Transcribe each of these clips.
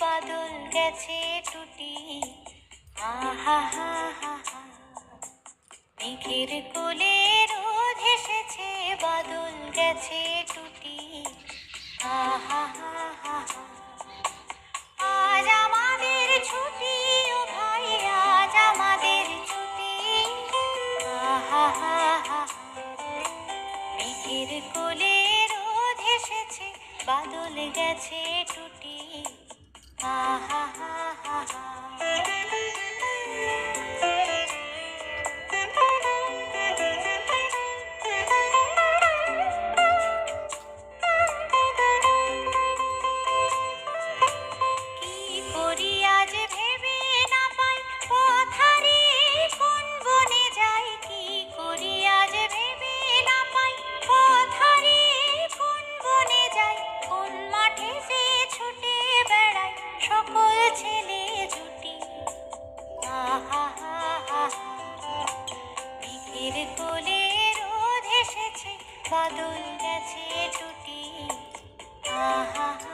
বাদল গেছে টুটি। আহা হা হা মেঘের কোলে রোদ এসেছে, বাদল গেছে টুটি। আহা, হা আজ আমাদের ছুটি, ও ভাই, আজ আমাদের ছুটি। আহা হা। মেঘের কোলে রোদ এসেছে, বাদল গেছে টুটি। আহা বাদল গেছে টুটি আহা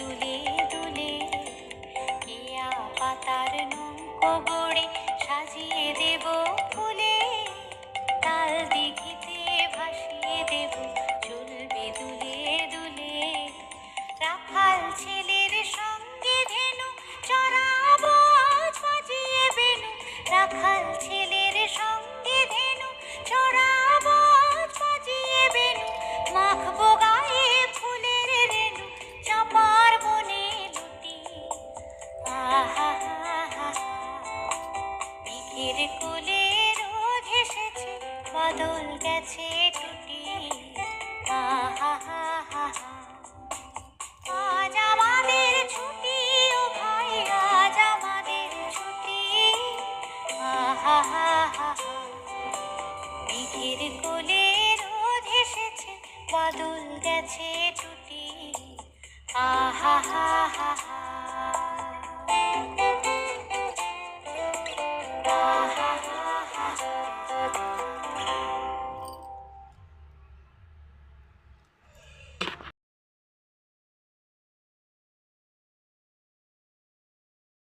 দুলে দুলে কেয়া পাতার নৌকো গড়ে সাজিয়ে দেব ফুলে। তাল দিঘিতে ভাসিয়ে দেব চলবে দুলে দুলে। রাখাল ছেলের সঙ্গে ধেনু, চড়াবো বাজিয়ে বেনু। রাখাল ছেলের সঙ্গে ধেনু, চড়াবো বাজিয়ে বেনু। মাখবো মেঘের কোলে রোদ এসেছে, বাদল গেছে টুটি আহা হা হা আজ আমাদের ছুটি, ও ভাই, আজ আমাদের ছুটি। আহা হা হা মেঘের কোলে রোদ এসেছে, বাদল গেছে টুটি আহা হা হা।